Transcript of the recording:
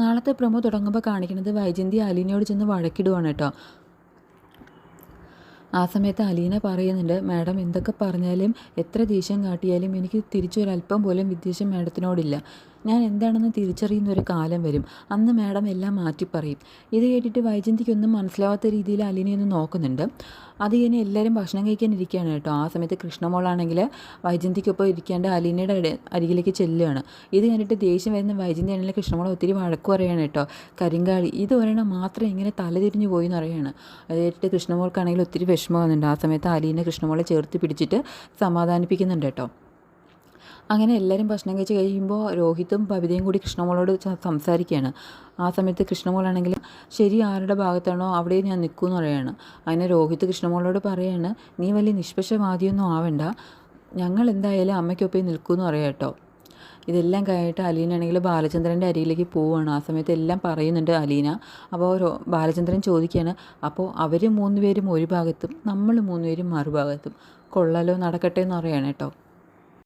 നാളത്തെ പ്രൊമോ തുടങ്ങുമ്പോൾ കാണിക്കുന്നത് വൈജന്തി അലീനയോട് ചെന്ന് വഴക്കിടുവാണ് കേട്ടോ. ആ സമയത്ത് അലീന പറയുന്നുണ്ട് മാഡം എന്തൊക്കെ പറഞ്ഞാലും എത്ര ദേഷ്യം കാട്ടിയാലും എനിക്ക് തിരിച്ചൊരല്പം പോലും വിദ്വേഷം മാഡത്തിനോടില്ല. ഞാൻ എന്താണെന്ന് തിരിച്ചറിയുന്ന ഒരു കാലം വരും. അന്ന് മാഡം എല്ലാം മാറ്റി പറയും. ഇത് കേട്ടിട്ട് വൈജന്തിക്കൊന്നും മനസ്സിലാവാത്ത രീതിയിൽ അലിനെ ഒന്ന് നോക്കുന്നുണ്ട്. അത് കഴിഞ്ഞ് എല്ലാവരും ഭക്ഷണം കഴിക്കാൻ ഇരിക്കുകയാണ് കേട്ടോ. ആ സമയത്ത് കൃഷ്ണമോളാണെങ്കിൽ വൈജന്തിക്കൊപ്പം ഇരിക്കേണ്ട അലീനയുടെ അരികിലേക്ക് ചെല്ലുകയാണ്. ഇത് കണ്ടിട്ട് ദേഷ്യം വരുന്ന വൈജന്തി ആണെങ്കിൽ കൃഷ്ണമോളെ ഒത്തിരി വഴക്ക് പറയുകയാണ് കേട്ടോ. കരിങ്കാളി ഇത് ഒരെണ്ണം മാത്രം ഇങ്ങനെ തലതിരിഞ്ഞു പോയി എന്ന് പറയുകയാണ്. അത് കേട്ടിട്ട് കൃഷ്ണമോൾക്കാണെങ്കിൽ ഒത്തിരി വിഷമം വന്നിട്ടുണ്ട്. ആ സമയത്ത് അലീനെ കൃഷ്ണമോളെ ചേർത്ത് പിടിച്ചിട്ട് സമാധാനിപ്പിക്കുന്നുണ്ട് കേട്ടോ. അങ്ങനെ എല്ലാവരും ഭക്ഷണം കഴിച്ച് കഴിയുമ്പോൾ രോഹിത്തും പവിതയും കൂടി കൃഷ്ണമോളോട് സംസാരിക്കുകയാണ്. ആ സമയത്ത് കൃഷ്ണമോളാണെങ്കിൽ ശരി ആരുടെ ഭാഗത്താണോ അവിടെ ഞാൻ നിൽക്കുമെന്ന് പറയുകയാണ് അങ്ങനെ രോഹിത് കൃഷ്ണമോളോട് പറയാണ് നീ വലിയ നിഷ്പക്ഷവാദിയൊന്നും ആവണ്ട. ഞങ്ങൾ എന്തായാലും അമ്മയ്ക്കൊപ്പം നിൽക്കുമെന്ന് പറയാം കേട്ടോ. ഇതെല്ലാം കഴിഞ്ഞിട്ട് അലീനാണെങ്കിൽ ബാലചന്ദ്രന്റെ അരിയിലേക്ക് പോവുകയാണ്. ആ സമയത്ത് എല്ലാം പറയുന്നുണ്ട് അലീന. അപ്പോൾ ബാലചന്ദ്രൻ ചോദിക്കുകയാണ് അപ്പോൾ അവർ മൂന്ന് പേരും ഒരു ഭാഗത്തും നമ്മൾ മൂന്ന് പേരും മറുഭാഗത്തും കൊള്ളാലോ നടക്കട്ടെ എന്ന് പറയാണ് കേട്ടോ.